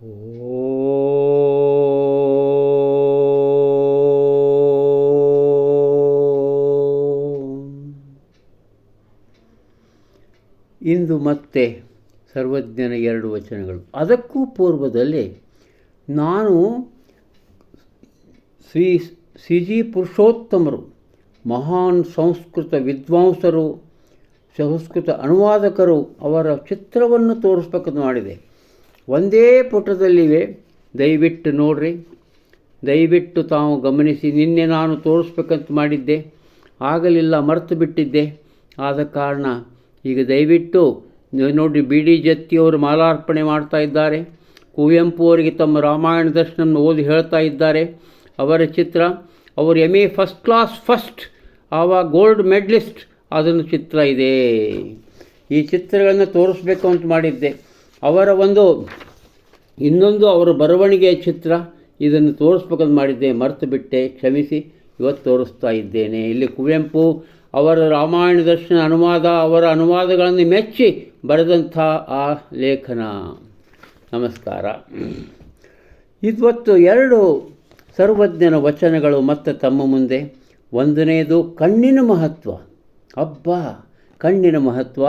ಇಂದು ಮತ್ತೆ ಸರ್ವಜ್ಞನ ಎರಡು ವಚನಗಳು. ಅದಕ್ಕೂ ಪೂರ್ವದಲ್ಲಿ ನಾನು ಶ್ರೀ ಸಿ ಪುರುಷೋತ್ತಮರು, ಮಹಾನ್ ಸಂಸ್ಕೃತ ವಿದ್ವಾಂಸರು ಸಂಸ್ಕೃತ ಅನುವಾದಕರು ಅವರ ಚಿತ್ರವನ್ನು ತೋರಿಸ್ಬೇಕಂತ ಮಾಡಿದೆ. ಒಂದೇ ಪುಟದಲ್ಲಿವೆ. ದಯವಿಟ್ಟು ನೋಡ್ರಿ. ದಯವಿಟ್ಟು ತಾವು ಗಮನಿಸಿ, ನಿನ್ನೆ ನಾನು ತೋರಿಸ್ಬೇಕಂತ ಮಾಡಿದ್ದೆ. ಆಗಲಿಲ್ಲ, ಮರೆತು ಬಿಟ್ಟಿದ್ದೆ. ಆದ ಕಾರಣ ಈಗ ದಯವಿಟ್ಟು ನೋಡಿ ಬಿ ಡಿ ಜತ್ತಿಯವರು ಮಾಲಾರ್ಪಣೆ ಮಾಡ್ತಾ ಇದ್ದಾರೆ. ಕುವೆಂಪು ಅವರಿಗೆ ತಮ್ಮ ರಾಮಾಯಣ ದರ್ಶನ ಓದಿ ಹೇಳ್ತಾ ಇದ್ದಾರೆ. ಅವರ ಚಿತ್ರ, ಅವರು M A first class first ಆವಾಗ ಗೋಲ್ಡ್ ಮೆಡ್ಲಿಸ್ಟ್ ಅದನ್ನು ಚಿತ್ರ ಇದೆ. ಈ ಚಿತ್ರಗಳನ್ನು ತೋರಿಸ್ಬೇಕು ಅಂತ ಮಾಡಿದ್ದೆ. ಅವರ ಒಂದು, ಇನ್ನೊಂದು ಅವರ ಬರವಣಿಗೆಯ ಚಿತ್ರ, ಇದನ್ನು ತೋರಿಸ್ಬೇಕಂತ ಮಾಡಿದ್ದೆ, ಮರೆತು ಬಿಟ್ಟೆ, ಕ್ಷಮಿಸಿ, ಇವತ್ತು ತೋರಿಸ್ತಾ ಇದ್ದೇನೆ. ಇಲ್ಲಿ ಕುವೆಂಪು, ಅವರ ರಾಮಾಯಣ ದರ್ಶನ ಅನುವಾದ, ಅವರ ಅನುವಾದಗಳನ್ನು ಮೆಚ್ಚಿ ಬರೆದಂಥ ಆ ಲೇಖನ. ನಮಸ್ಕಾರ. ಇವತ್ತು ಎರಡು ಸರ್ವಜ್ಞನ ವಚನಗಳು ಮತ್ತೆ ತಮ್ಮ ಮುಂದೆ. ಒಂದನೇದು ಕಣ್ಣಿನ ಮಹತ್ವ. ಅಬ್ಬ, ಕಣ್ಣಿನ ಮಹತ್ವ.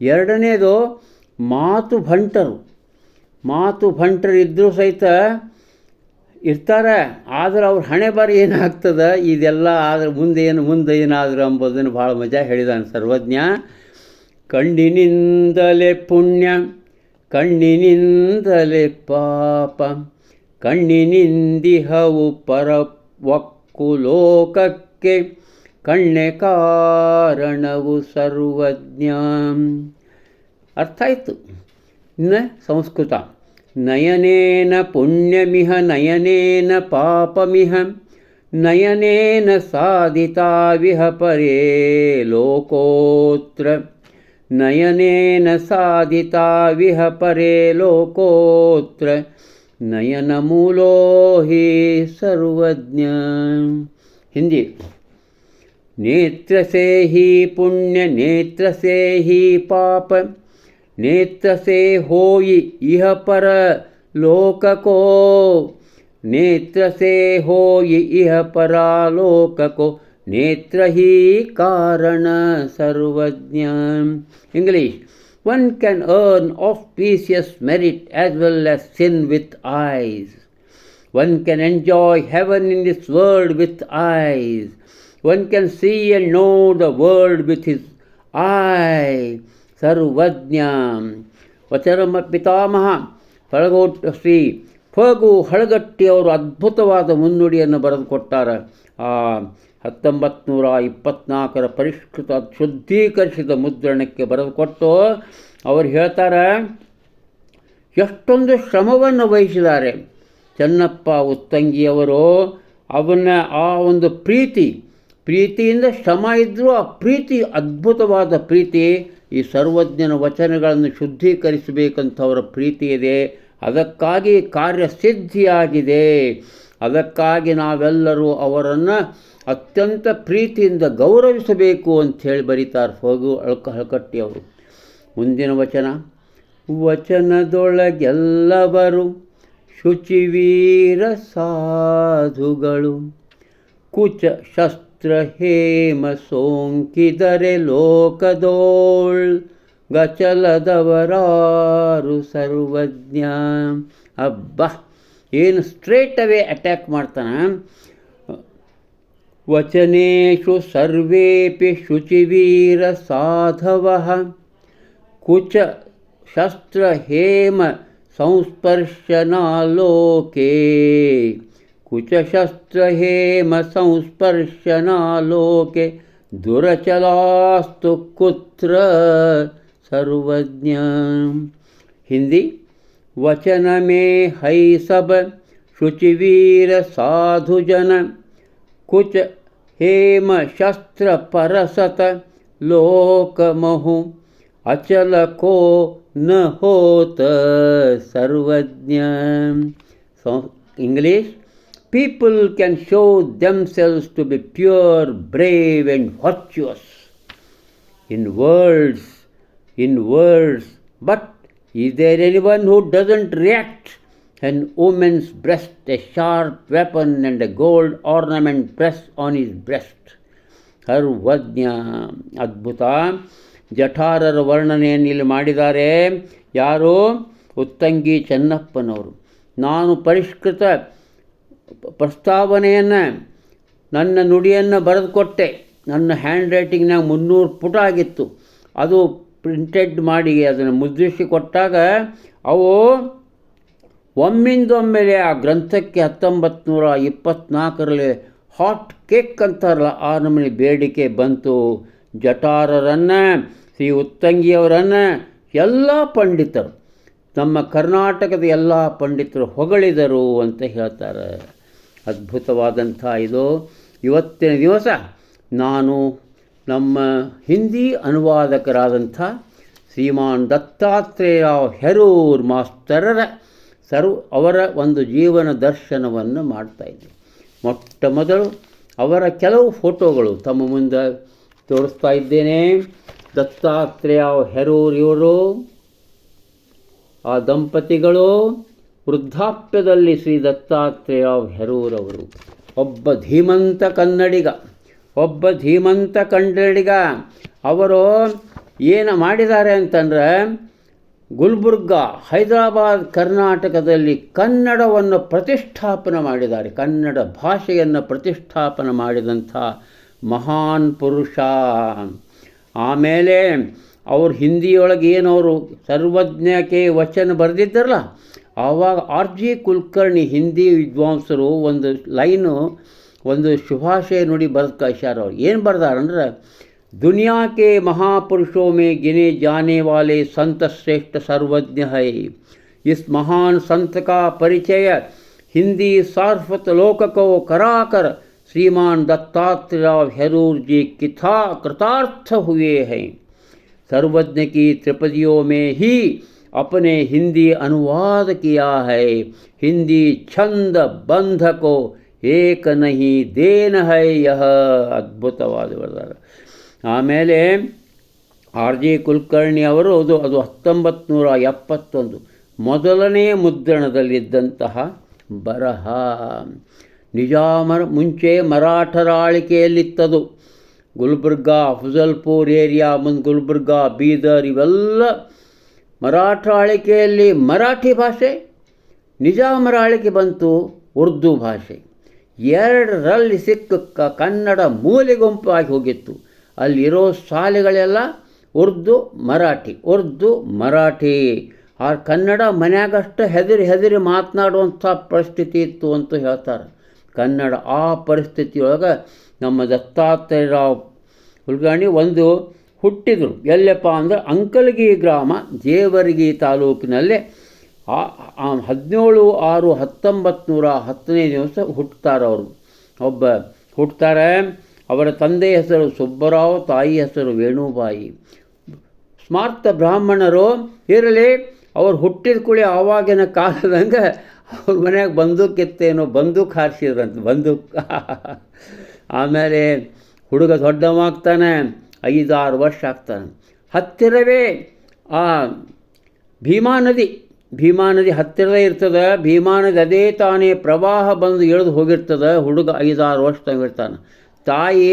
ಎರಡನೇದು ಮಾತು ಭಂಟರು. ಮಾತು ಭಂಟರು ಇದ್ದರೂ ಸಹಿತ ಇರ್ತಾರೆ. ಆದರೆ ಅವ್ರ ಹಣೆ ಬಾರಿ ಏನಾಗ್ತದೆ? ಇದೆಲ್ಲ ಆದರೆ ಮುಂದೆ ಏನು, ಮುಂದೆ ಏನಾದರೂ ಅಂಬೋದನ್ನು ಭಾಳ ಮಜಾ ಹೇಳಿದಾನೆ ಸರ್ವಜ್ಞ. ಕಣ್ಣಿನಿಂದಲೇ ಪುಣ್ಯ, ಕಣ್ಣಿನಿಂದಲೇ ಪಾಪ, ಕಣ್ಣಿನಿಂದಿಹವು ಪರ ಒಕ್ಕು ಲೋಕಕ್ಕೆ ಕಣ್ಣೆ ಕಾರಣವು ಸರ್ವಜ್ಞ. अर्थयत् न संस्कृतं नयनेन पुण्यमिह नयनेन पापमिहं नयनेन साधिता विह परे लोकोत्र नयनेन साधिता विह परे लोकोत्र नयनमूलो हि सर्वज्ञ हिन्दी नेत्रसेहि पुण्यनेत्रसेहि पाप नेत्र से होई इह पर लोक को नेत्र से होई इह परालोक को नेत्र ही कारण Sarvajna English one can earn auspicious merit as well as sin with eyes one can enjoy heaven in this world with eyes one can see and know the world with his eye Sarvajna. ವಚರಮ ಪಿತಾಮಹ. ಹಳಗೋಟ್ ಶ್ರೀ ಫಗು ಹಳಗಟ್ಟಿ ಅವರು ಅದ್ಭುತವಾದ ಮುನ್ನುಡಿಯನ್ನು ಬರೆದು ಕೊಟ್ಟಾರ. ಆ ಹತ್ತೊಂಬತ್ತು ಇಪ್ಪತ್ನಾಲ್ಕರ ಪರಿಷ್ಕೃತ ಶುದ್ಧೀಕರಿಸಿದ ಮುದ್ರಣಕ್ಕೆ ಬರೆದುಕೊಟ್ಟು ಅವರು ಹೇಳ್ತಾರೆ, ಎಷ್ಟೊಂದು ಶ್ರಮವನ್ನು ವಹಿಸಿದ್ದಾರೆ. ಚೆನ್ನಪ್ಪ ಉತ್ತಂಗಿಯವರು ಅವನ ಆ ಒಂದು ಪ್ರೀತಿ, ಪ್ರೀತಿಯಿಂದ ಶ್ರಮ ಇದ್ದರೂ ಆ ಪ್ರೀತಿ ಅದ್ಭುತವಾದ ಪ್ರೀತಿ. ಈ ಸರ್ವಜ್ಞನ ವಚನಗಳನ್ನು ಶುದ್ಧೀಕರಿಸಬೇಕಂತ ಅವರ ಪ್ರೀತಿ ಇದೆ. ಅದಕ್ಕಾಗಿ ಕಾರ್ಯಸಿದ್ಧಿಯಾಗಿದೆ ಅದಕ್ಕಾಗಿ ನಾವೆಲ್ಲರೂ ಅವರನ್ನು ಅತ್ಯಂತ ಪ್ರೀತಿಯಿಂದ ಗೌರವಿಸಬೇಕು ಅಂಥೇಳಿ ಬರೀತಾರೆ ಹೋಗು ಅಳ್ಕ ಹಳಕಟ್ಟಿಯವರು ಮುಂದಿನ ವಚನ. ವಚನದೊಳಗೆಲ್ಲವರು ಶುಚಿವೀರ ಸಾಧುಗಳು. ಕುಚ ಶಸ್ತ್ರ ಹೇಮ ಸೋಂಕಿದರೆ ಲೋಕದೋಳ್ ಗಚಲದವರಾರು ಸರ್ವಜ್ಞ ಅಬ್ಬ ಏನು ಸ್ಟ್ರೇಟ್ ಅವೇ ಅಟ್ಯಾಕ್ ಮಾಡ್ತಾನೆ ವಚನೇಶು ಸರ್ವೇಪಿ ಶುಚಿವೀರ ಸಾಧವಃ ಕುಚ ಶಸ್ತ್ರ ಹೇಮ ಸಂಸ್ಪರ್ಶನಾಲೋಕೆ कुचशस्त्रहेमसंस्पर्शनालोके दुरचलास्तु कुत्र सर्वज्ञ हिंदी वचन में है सब शुचिवीर साधुजन, कुच हेम शस्त्र परसत लोकमहु अचल को न होत Sarvajna English people can show themselves to be pure brave and virtuous in words in words but is there anyone who doesn't react in women's breast a sharp weapon and a gold ornament press on is breast Sarvajna ಅದ್ಭುತ ಜಠಾರರ ವರ್ಣನೆಯನ್ನು ಇಲ್ಲಿ ಮಾಡಿದ್ದಾರೆ ಯಾರು ಉತ್ತಂಗಿ ಚೆನ್ನಪ್ಪನವರು ನಾನು ಪರಿಷ್ಕೃತ ಪ್ರಸ್ತಾವನೆಯನ್ನು, ನನ್ನ ನುಡಿಯನ್ನು ಬರೆದುಕೊಟ್ಟೆ. ನನ್ನ ಹ್ಯಾಂಡ್ ರೈಟಿಂಗ್ನಾಗ ಮುನ್ನೂರು ಪುಟ ಆಗಿತ್ತು. ಅದು ಪ್ರಿಂಟೆಡ್ ಮಾಡಿ ಅದನ್ನು ಮುದ್ರಿಸಿ ಕೊಟ್ಟಾಗ, ಅವು ಒಮ್ಮಿಂದೊಮ್ಮೆಲೆ ಆ ಗ್ರಂಥಕ್ಕೆ ಹತ್ತೊಂಬತ್ತು ನೂರ ಇಪ್ಪತ್ತ್ನಾಲ್ಕರಲ್ಲಿ ಹಾಟ್ ಕೇಕ್ ಅಂತಾರಲ್ಲ, ಆ ನಮೂನೆ ಬೇಡಿಕೆ ಬಂತು. ಜಟಾರರನ್ನು ಶ್ರೀ ಉತ್ತಂಗಿಯವರನ್ನು, ಎಲ್ಲ ಪಂಡಿತರು, ನಮ್ಮ ಕರ್ನಾಟಕದ ಎಲ್ಲ ಪಂಡಿತರು ಹೊಗಳಿದರು ಅಂತ ಹೇಳ್ತಾರೆ. ಅದ್ಭುತವಾದಂಥ ಇದು. ಇವತ್ತಿನ ದಿವಸ ನಾನು ನಮ್ಮ ಹಿಂದಿ ಅನುವಾದಕರಾದಂಥ ಶ್ರೀಮಾನ್ ದತ್ತಾತ್ರೇಯ ಹೆರೂರ್ ಮಾಸ್ತರರ ಸರ್ವ ಅವರ ಒಂದು ಜೀವನ ದರ್ಶನವನ್ನು ಮಾಡ್ತಾಯಿದ್ದೆ ಮೊಟ್ಟ ಮೊದಲು ಅವರ ಕೆಲವು ಫೋಟೋಗಳು ತಮ್ಮ ಮುಂದೆ ತೋರಿಸ್ತಾ ಇದ್ದೇನೆ. ದತ್ತಾತ್ರೇಯ ಹೆರೂರ್ ಇವರು, ಆ ದಂಪತಿಗಳು ವೃದ್ಧಾಪ್ಯದಲ್ಲಿ ಶ್ರೀ ದತ್ತಾತ್ರೇಯ ಹೆರೂರವರು. ಒಬ್ಬ ಧೀಮಂತ ಕನ್ನಡಿಗ, ಒಬ್ಬ ಧೀಮಂತ ಕನ್ನಡಿಗ. ಅವರು ಏನು ಮಾಡಿದ್ದಾರೆ ಅಂತಂದರೆ, ಗುಲ್ಬುರ್ಗ, ಹೈದರಾಬಾದ್, ಕರ್ನಾಟಕದಲ್ಲಿ ಕನ್ನಡವನ್ನು ಪ್ರತಿಷ್ಠಾಪನೆ ಮಾಡಿದ್ದಾರೆ. ಕನ್ನಡ ಭಾಷೆಯನ್ನು ಪ್ರತಿಷ್ಠಾಪನೆ ಮಾಡಿದಂಥ ಮಹಾನ್ ಪುರುಷ. ಆಮೇಲೆ ಅವ್ರು ಹಿಂದಿಯೊಳಗೆ ಏನವರು ಸರ್ವಜ್ಞಕ್ಕೆ ವಚನ ಬರೆದಿದ್ದಾರಲ್ಲ ಆವಾಗ ಆರ್ ಜಿ ಕುಲಕರ್ಣಿ ಹಿಂದಿ ವಿದ್ವಾಂಸರು ಒಂದು ಲೈನು ಒಂದು ಶುಭಾಶಯ ನುಡಿ ಬರೆದು ಕಳಿಸ್ಯಾರ ಅವ್ರು ಏನು ಬರ್ದಾರಂದ್ರೆ दुनिया के महापुरुषों में गिने जाने वाले संत श्रेष्ठ सर्वज्ञ है इस महान संत का परिचय हिंदी सारस्वत लोक को कराकर श्रीमान दत्तात्रेय हेरूर जी किथा कृतार्थ हुए हैं सर्वज्ञ की त्रिपदियों में ही अपने हिंदी अनुवाद किया है हिंदी छंद बंध को एक नहीं देन है यह ಅದ್ಭುತವಾದ ಬರ್ತಾರೆ ಆಮೇಲೆ ಆರ್ ಜಿ ಕುಲಕರ್ಣಿ ಅವರು ಅದು ಅದು ಹತ್ತೊಂಬತ್ತು ನೂರ ಎಪ್ಪತ್ತೊಂದು ಮೊದಲನೇ ಮುದ್ರಣದಲ್ಲಿದ್ದಂತಹ ಬರಹ ನಿಜಾಮರ ಮುಂಚೆ ಮರಾಠರ ಆಳಿಕೆಯಲ್ಲಿತ್ತದು ಗುಲ್ಬರ್ಗಾ ಅಫಜಲ್ಪುರ್ ಏರಿಯಾ ಮುಂದೆ ಗುಲ್ಬರ್ಗಾ ಬೀದರ್ ಇವೆಲ್ಲ ಮರಾಠ ಆಳಿಕೆಯಲ್ಲಿ ಮರಾಠಿ ಭಾಷೆ, ನಿಜಾಮರ ಆಳಿಕೆ ಬಂತು ಉರ್ದು ಭಾಷೆ. ಎರಡರಲ್ಲಿ ಸಿಕ್ಕ ಕನ್ನಡ ಮೂಲೆ ಆಗಿ ಹೋಗಿತ್ತು. ಅಲ್ಲಿರೋ ಶಾಲೆಗಳೆಲ್ಲ ಉರ್ದು ಮರಾಠಿ ಉರ್ದು ಮರಾಠಿ. ಆ ಕನ್ನಡ ಮನ್ಯಾಗಷ್ಟು ಹೆದರಿ ಹೆದರಿ ಮಾತನಾಡುವಂಥ ಪರಿಸ್ಥಿತಿ ಇತ್ತು ಅಂತ ಹೇಳ್ತಾರೆ. ಕನ್ನಡ ಆ ಪರಿಸ್ಥಿತಿಯೊಳಗೆ ನಮ್ಮ ದತ್ತಾತ್ರೇಯರಾವ್ ಉಲ್ಗಾಣಿ ಒಂದು ಹುಟ್ಟಿದರು. ಎಲ್ಲಪ್ಪ ಅಂದರೆ ಅಂಕಲಗಿ ಗ್ರಾಮ, ಜೇವರ್ಗಿ ತಾಲೂಕಿನಲ್ಲೇ ಹದಿನೇಳು ಆರು ಹತ್ತೊಂಬತ್ತು ನೂರ ಹತ್ತನೇ ದಿವಸ ಹುಟ್ಟುತ್ತಾರೆ ಅವರು. ಒಬ್ಬ ಹುಟ್ಟುತ್ತಾರೆ ಅವರ ತಂದೆ ಹೆಸರು ಸುಬ್ಬರಾವ್, ತಾಯಿ ಹೆಸರು ವೇಣುಬಾಯಿ. ಸ್ಮಾರ್ತ ಬ್ರಾಹ್ಮಣರು ಇರಲಿ, ಅವ್ರು ಹುಟ್ಟಿದ ಕೂಡಲೇ ಆವಾಗಿನ ಕಾಲದಂಗೆ ಅವ್ರ ಮನೆಯಾಗ ಬಂದೂಕ್ ಬಂದೂಕು ಬಂದೂಕ್ ಹಾರಿಸಿದ್ರಂತ, ಬಂದೂಕ್. ಆಮೇಲೆ ಹುಡುಗ ದೊಡ್ಡವಾಗ್ತಾನೆ ಐದಾರು ವರ್ಷ ಆಗ್ತಾನೆ. ಹತ್ತಿರವೇ ಆ ಭೀಮಾ ನದಿ ಭೀಮಾ ನದಿ ಹತ್ತಿರದೇ ಇರ್ತದೆ. ಭೀಮಾ ನದಿ ಅದೇ ತಾನೇ ಪ್ರವಾಹ ಬಂದು ಎಳೆದು ಹೋಗಿರ್ತದೆ. ಹುಡುಗ ಐದಾರು ವರ್ಷ ತಂಗಿರ್ತಾನೆ ತಾಯಿ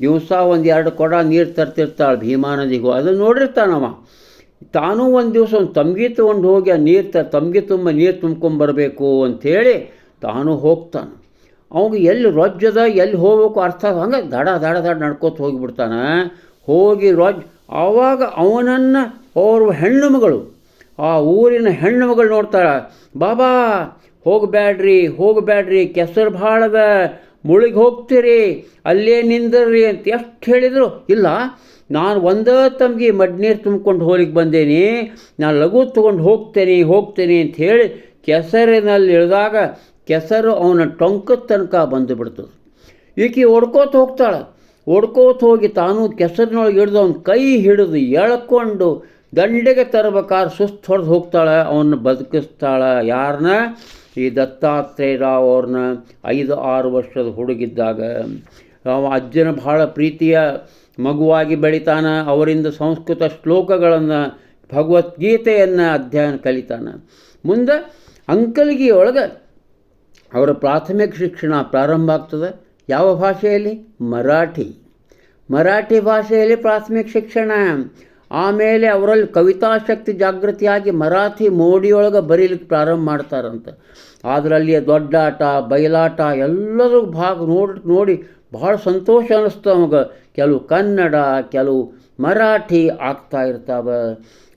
ದಿವಸ ಒಂದು ಎರಡು ಕೊಡ ನೀರು ತರ್ತಿರ್ತಾಳೆ ಭೀಮಾ ನದಿಗೂ. ಅದನ್ನು ನೋಡಿರ್ತಾನವ ತಾನೂ ಒಂದು ದಿವಸ ಒಂದು ತಮ್ಗಿ ತಗೊಂಡು ಹೋಗಿ ಆ ನೀರು ತ ತಂಬಿ ತುಂಬ ನೀರು ತುಂಬ್ಕೊಂಡ್ಬರಬೇಕು ಅಂಥೇಳಿ ತಾನೂ ಹೋಗ್ತಾನೆ. ಅವಾಗ ಎಲ್ಲಿ ರೊಜ್ಜದ ಎಲ್ಲಿ ಹೋಗ್ಬೇಕು ಅರ್ಥ ಹಂಗೆ ದಡ ದಡ ದಡ ನಡ್ಕೋತ ಹೋಗಿಬಿಡ್ತಾನೆ. ಹೋಗಿ ರಾಜ್, ಆವಾಗ ಅವನನ್ನು ಅವ್ರ ಹೆಣ್ಣು ಮಗಳು, ಆ ಊರಿನ ಹೆಣ್ಣು ಮಗಳು ನೋಡ್ತಾಳೆ, ಬಾಬಾ ಹೋಗಬೇಡ್ರಿ ಹೋಗಬೇಡ್ರಿ ಕೆಸರು ಭಾಳದ, ಮುಳುಗಿ ಹೋಗ್ತೀರಿ, ಅಲ್ಲೇ ನಿಂದ್ರಿ ಅಂತ ಎಷ್ಟು ಹೇಳಿದರು, ಇಲ್ಲ, ನಾನು ಒಂದೇ ತಮಗೆ ಮಡ್ನೀರು ತುಂಬಿಕೊಂಡು ಹೋಲಿಗೆ ಬಂದೇನಿ ನಾನು ಲಘು ತೊಗೊಂಡು ಹೋಗ್ತೇನೆ ಹೋಗ್ತೇನೆ ಅಂತ ಹೇಳಿ ಕೆಸರಿನಲ್ಲಿ ಇಳಿದಾಗ ಕೆಸರು ಅವನ ಟೊಂಕದ ತನಕ ಬಂದು ಬಿಡ್ತದೆ. ಈಕೆ ಓಡ್ಕೋತ ಹೋಗ್ತಾಳೆ. ಓಡ್ಕೋತ ಹೋಗಿ ತಾನು ಕೆಸರಿನೊಳಗೆ ಹಿಡಿದು ಅವನ ಕೈ ಹಿಡಿದು ಎಳ್ಕೊಂಡು ದಂಡೆಗೆ ತರಬೇಕಾದ್ರೆ ಸುಸ್ತು ಹೊಡೆದು ಹೋಗ್ತಾಳೆ ಅವನ್ನ ಬದುಕಿಸ್ತಾಳೆ. ಯಾರನ್ನ ಈ ದತ್ತಾತ್ರೇಯರಾವ್ ಅವ್ರನ್ನ ಐದು ಆರು ವರ್ಷದ ಹುಡುಗಿದ್ದಾಗ. ಅವ ಅಜ್ಜನ ಬಹಳ ಪ್ರೀತಿಯ ಮಗುವಾಗಿ ಬೆಳಿತಾನೆ, ಅವರಿಂದ ಸಂಸ್ಕೃತ ಶ್ಲೋಕಗಳನ್ನು, ಭಗವದ್ಗೀತೆಯನ್ನು ಅಧ್ಯಯನ ಕಲಿತಾನೆ. ಮುಂದೆ ಅಂಕಲಿಗೆಯೊಳಗೆ ಅವರ ಪ್ರಾಥಮಿಕ ಶಿಕ್ಷಣ ಪ್ರಾರಂಭ ಆಗ್ತದೆ. ಯಾವ ಭಾಷೆಯಲ್ಲಿ? ಮರಾಠಿ. ಮರಾಠಿ ಭಾಷೆಯಲ್ಲಿ ಪ್ರಾಥಮಿಕ ಶಿಕ್ಷಣ. ಆಮೇಲೆ ಅವರಲ್ಲಿ ಕವಿತಾಶಕ್ತಿ ಜಾಗೃತಿಯಾಗಿ ಮರಾಠಿ ಮೋಡಿಯೊಳಗೆ ಬರೀಲಿಕ್ಕೆ ಪ್ರಾರಂಭ ಮಾಡ್ತಾರಂತೆ. ಅದರಲ್ಲಿ ದೊಡ್ಡಾಟ ಬಯಲಾಟ ಎಲ್ಲರೂ ಭಾಗ ನೋಡಿ ನೋಡಿ ಭಾಳ ಸಂತೋಷ ಅನ್ನಿಸ್ತು ನಮಗೆ. ಕೆಲವು ಕನ್ನಡ, ಕೆಲವು ಮರಾಠಿ ಆಗ್ತಾ ಇರ್ತಾವೆ.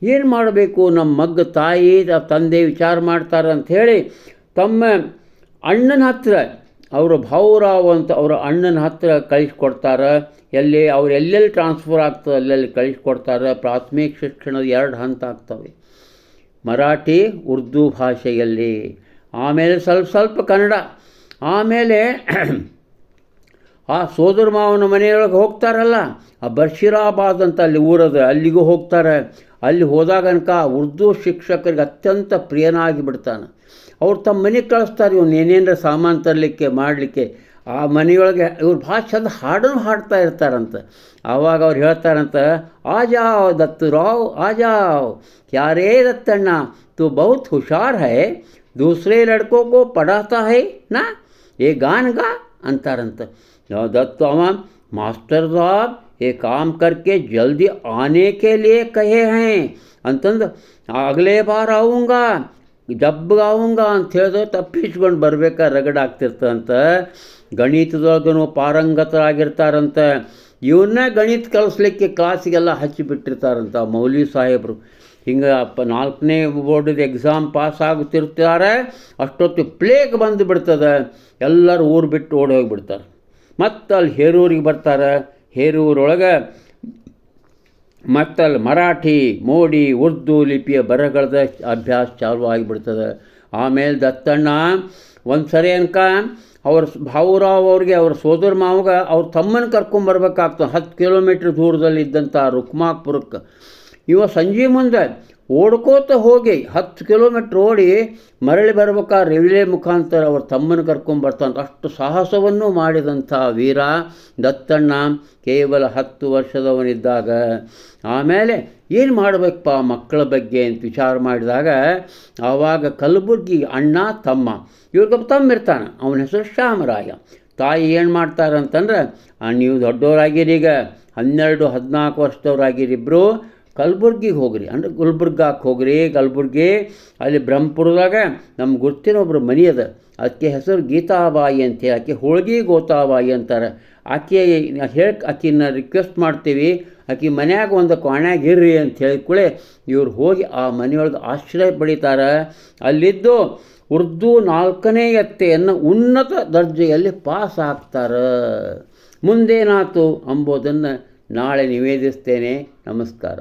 ಏನು ಮಾಡಬೇಕು? ನಮ್ಮ ಮಗ್ಗ ತಾಯಿ, ತಂದೆ ವಿಚಾರ ಮಾಡ್ತಾರೆ ಅಂಥೇಳಿ ತಮ್ಮ ಅಣ್ಣನ ಹತ್ರ ಅವರು ಭಾವರಾವ್ ಅಂತ ಅವರ ಅಣ್ಣನ ಹತ್ರ ಕಳಿಸ್ಕೊಡ್ತಾರೆ ಎಲ್ಲಿ ಅವ್ರು ಎಲ್ಲೆಲ್ಲಿ ಟ್ರಾನ್ಸ್ಫರ್ ಆಗ್ತದೆ ಅಲ್ಲೆಲ್ಲಿ ಕಳಿಸ್ಕೊಡ್ತಾರೆ ಪ್ರಾಥಮಿಕ ಶಿಕ್ಷಣದ ಎರಡು ಹಂತ ಆಗ್ತವೆ. ಮರಾಠಿ, ಉರ್ದು ಭಾಷೆಯಲ್ಲಿ. ಆಮೇಲೆ ಸ್ವಲ್ಪ ಸ್ವಲ್ಪ ಕನ್ನಡ. ಆಮೇಲೆ ಆ ಸೋದರ ಮಾವನ ಮನೆಯೊಳಗೆ ಹೋಗ್ತಾರಲ್ಲ. ಆ ಬರ್ಷಿರಾಬಾದ್ ಅಂತ ಅಲ್ಲಿ ಊರದ, ಅಲ್ಲಿಗೂ ಹೋಗ್ತಾರೆ. ಅಲ್ಲಿ ಹೋದಾಗನಕ ಉರ್ದು ಶಿಕ್ಷಕರಿಗೆ ಅತ್ಯಂತ ಪ್ರಿಯನಾಗಿ ಬಿಡ್ತಾನೆ. ಅವ್ರು ತಮ್ಮ ಮನೆಗೆ ಕಳಿಸ್ತಾರೆ ಇವ್ನು ಏನೇನರ ಸಾಮಾನು ತರಲಿಕ್ಕೆ ಮಾಡಲಿಕ್ಕೆ ಆ ಮನೆಯೊಳಗೆ ಇವ್ರು ಭಾಳ ಚಂದ ಹಾಡನ್ನು ಹಾಡ್ತಾ ಇರ್ತಾರಂತ ಆವಾಗ ಅವ್ರು ಹೇಳ್ತಾರಂತ ಆ ಜಾವ್ ದತ್ತು ರಾವ್ ಆ ಜಾವ್ ಯಾರೇ ದತ್ತಣ್ಣ ತು ಬಹುತ್ ಹುಷಾರ್ ಹೈ दूसरे लड़कों को पढ़ाता है ना ये गान गा अंतारंत दत्त अमा मास्टर साहब ये काम करके जल्दी आने के लिए कहे हैं ಅಂತಂದು ಆಗಲೇ ಬಾರ ಆವುಂಗ ಜಬ್ಬ ಆವುಂಗ ಅಂತ ಹೇಳಿದ್ರೆ ತಪ್ಪಿಸ್ಕೊಂಡು ಬರ್ಬೇಕಾ ರಗಡಾಗ್ತಿರ್ತಂತ ಗಣಿತದೊಳಗೂ ಪಾರಂಗತರಾಗಿರ್ತಾರಂತ. ಇವನ್ನ ಗಣಿತ ಕಲಿಸ್ಲಿಕ್ಕೆ ಕ್ಲಾಸಿಗೆಲ್ಲ ಹಚ್ಚಿಬಿಟ್ಟಿರ್ತಾರಂತ ಮೌಲ್ವಿ ಸಾಹೇಬರು. ಹಿಂಗೆ ಅಪ್ಪ ನಾಲ್ಕನೇ ಬೋರ್ಡದ ಎಕ್ಸಾಮ್ ಪಾಸ್ ಆಗುತ್ತಿರ್ತಾರೆ, ಅಷ್ಟೊತ್ತು ಪ್ಲೇಗ್ ಬಂದು ಬಿಡ್ತದೆ. ಎಲ್ಲರೂ ಊರು ಬಿಟ್ಟು ಓಡಿ ಹೋಗಿಬಿಡ್ತಾರೆ. ಮತ್ತು ಅಲ್ಲಿ ಹೇರೂರಿಗೆ ಬರ್ತಾರೆ. ಹೇರೂರೊಳಗೆ ಮತ್ತು ಅಲ್ಲಿ ಮರಾಠಿ, ಮೋಡಿ, ಉರ್ದು ಲಿಪಿಯ ಬರಗಳದ ಅಭ್ಯಾಸ ಚಾಲು ಆಗಿಬಿಡ್ತದೆ. ಆಮೇಲೆ ದತ್ತಣ್ಣ, ಒಂದು ಸರಿ ಅನ್ಕ, ಅವ್ರ ಭಾವುರಾವ್ ಅವ್ರಿಗೆ ಅವ್ರ ಸೋದರ ಮಾವಗ ಅವ್ರ ತಮ್ಮನ ಕರ್ಕೊಂಬರ್ಬೇಕಾಗ್ತದೆ ಹತ್ತು ಕಿಲೋಮೀಟ್ರ್ ದೂರದಲ್ಲಿ ಇದ್ದಂಥ ರುಕ್ಮಾಪುರಕ್ಕೆ ಇವ ಸಂಜೆ ಮುಂದೆ ಓಡ್ಕೋತ ಹೋಗಿ ಹತ್ತು ಕಿಲೋಮೀಟ್ರ್ ಓಡಿ ಮರಳಿ ಬರ್ಬೇಕಾದ್ರೆ ರೈಲ್ವೆ ಮುಖಾಂತರ ಅವ್ರ ತಮ್ಮನ ಕರ್ಕೊಂಬರ್ತಾನೆ ಅಷ್ಟು ಸಾಹಸವನ್ನು ಮಾಡಿದಂಥ ವೀರ ದತ್ತಣ್ಣ ಕೇವಲ ಹತ್ತು ವರ್ಷದವನಿದ್ದಾಗ. ಆಮೇಲೆ ಏನು ಮಾಡಬೇಕಪ್ಪ ಮಕ್ಕಳ ಬಗ್ಗೆ ಅಂತ ವಿಚಾರ ಮಾಡಿದಾಗ, ಆವಾಗ ಕಲಬುರ್ಗಿ ಅಣ್ಣ ತಮ್ಮ ಇವ್ರಿಗೊಬ್ಬ ತಮ್ಮ ಇರ್ತಾನೆ, ಅವನ ಹೆಸರು ಶ್ಯಾಮರಾಯ. ತಾಯಿ ಏನು ಮಾಡ್ತಾರೆ ಅಂತಂದ್ರೆ ನೀವು ದೊಡ್ಡವರಾಗಿರಿ ಈಗ, ಹನ್ನೆರಡು ಹದಿನಾಲ್ಕು ವರ್ಷದವ್ರಾಗಿರಿಬ್ರು ಕಲ್ಬುರ್ಗಿಗೆ ಹೋಗ್ರಿ. ಅಂದ್ರೆ ಗುಲ್ಬರ್ಗಾಕ್ಕೆ ಹೋಗ್ರಿ. ಕಲ್ಬುರ್ಗಿ, ಅಲ್ಲಿ ಬ್ರಹ್ಮಪುರದಾಗ ನಮ್ಮ ಗುರ್ತಿನ ಒಬ್ಬರು ಮನೆ ಅದ ಅದಕ್ಕೆ ಹೆಸರು ಗೀತಾಬಾಯಿ ಅಂತೇಳಿ ಆಕೆ ಹೋಳ್ಗಿ ಗೋತಾಬಾಯಿ ಅಂತಾರೆ. ಆಕೆ ಹೇಳಿ, ಆಕಿನ ರಿಕ್ವೆಸ್ಟ್ ಮಾಡ್ತೀವಿ. ಆಕೆ ಮನ್ಯಾಗ ಒಂದು ಕೋಣ್ಯಾಗ ಇರ್ರಿ ಅಂತ ಹೇಳಿಕೊಳ್ಳೆ ಇವ್ರು ಹೋಗಿ ಆ ಮನೆಯೊಳಗೆ ಆಶ್ರಯ ಪಡಿತಾರೆ. ಅಲ್ಲಿದ್ದು ಉರ್ದು ನಾಲ್ಕನೇ ಎತ್ತೆಯನ್ನು ಉನ್ನತ ದರ್ಜೆಯಲ್ಲಿ ಪಾಸ್ ಆಗ್ತಾರೆ. ಮುಂದೇನಾತು ಅಂಬೋದನ್ನು ನಾಳೆ ನಿವೇದಿಸ್ತೇನೆ. ನಮಸ್ಕಾರ.